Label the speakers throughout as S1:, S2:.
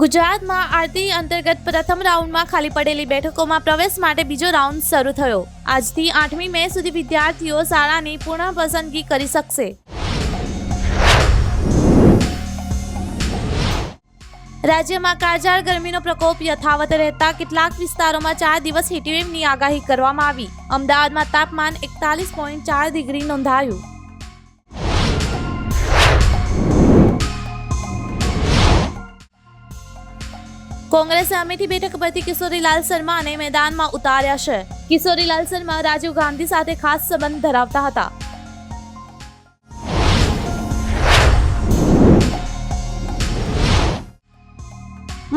S1: ગુજરાતમાં આરતી અંતર્ગત પ્રથમ રાઉન્ડમાં ખાલી પડેલી બેઠકોમાં પ્રવેશ માટે બીજો રાઉન્ડ શરૂ થયો. આજથી આઠમી મે સુધી વિદ્યાર્થીઓ શાળાની પૂર્ણ પસંદગી કરી શકશે. રાજ્યમાં કાળઝાળ ગરમીનો પ્રકોપ યથાવત રહેતા કેટલાક વિસ્તારોમાં ચાર દિવસ હીટવેવની આગાહી કરવામાં આવી. અમદાવાદમાં તાપમાન એકતાલીસ પોઈન્ટ ચાર ડિગ્રી નોંધાયું. કોંગ્રેસે અમેઠી બેઠક પરથી કિશોરીલાલ શર્માને મેદાનમાં ઉતાર્યા છે. કિશોરીલાલ શર્મા રાજીવ ગાંધી સાથે ખાસ સંબંધ ધરાવતા હતા.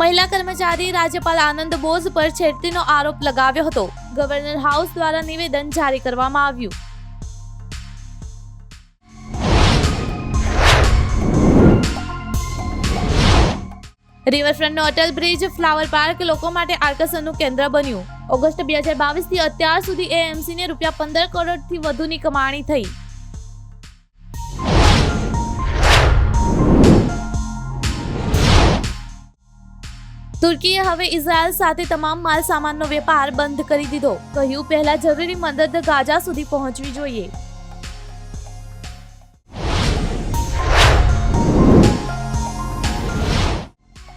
S1: મહિલા કર્મચારી રાજ્યપાલ આનંદ બોઝ પર છેડતીનો આરોપ લગાવ્યો હતો. ગવર્નર હાઉસ દ્વારા નિવેદન જારી કરવામાં આવ્યું. રિવરફ્રન્ટનો અટલ બ્રિજ ફ્લાવર પાર્ક લોકો માટે આકર્ષણનું કેન્દ્ર બન્યું. ઓગસ્ટ બે હજાર બાવીસથી અત્યાર સુધી એએમસીને રૂપિયા પંદર કરોડથી વધુની કમાણી થઈ. તુર્કીએ હવે ઇઝરાયલ સાથે તમામ માલ સામાનનો વેપાર બંધ કરી દીધો. કહ્યું, પહેલા જરૂરી મદદ ગાઝા સુધી પહોંચવી જોઈએ.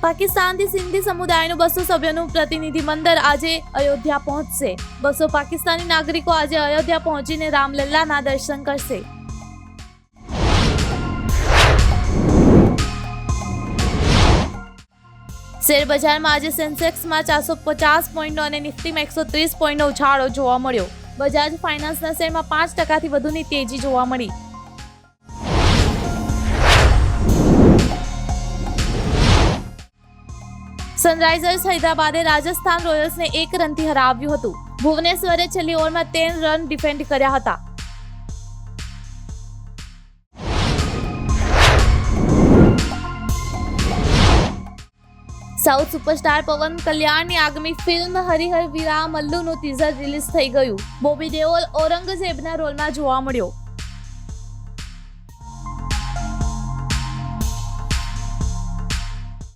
S1: પાકિસ્તાનથી સિંધી સમુદાયનું બસો સભ્યોનું પ્રતિનિધિ મંડળ આજે અયોધ્યા પહોંચશે. બસો પાકિસ્તાની નાગરિકો આજે અયોધ્યા પહોંચીને રામલલ્લાના દર્શન કરશે. શેરબજારમાં આજે સેન્સેક્સમાં ચારસો પચાસ પોઈન્ટનો અને નિફ્ટીમાં એકસો ત્રીસ પોઈન્ટનો ઉછાળો જોવા મળ્યો. બજાજ ફાઇનાન્સના શેરમાં પાંચ ટકાથી વધુની તેજી જોવા મળી. સનરાઇઝર્સ હૈદરાબાદે રાજસ્થાન રોયલ્સને એક રનથી હરાવ્યું હતું. ભુવનેશ્વરે છેલ્લી ઓવરમાં તેર રન ડિફેન્ડ કર્યા હતા. સાઉથ સુપરસ્ટાર પવન કલ્યાણની આગામી ફિલ્મ હરિહર વીરા મલ્લુનું ટીઝર રિલીઝ થઈ ગયું. બોબી દેઓલ ઔરંગઝેબના રોલમાં જોવા મળ્યો.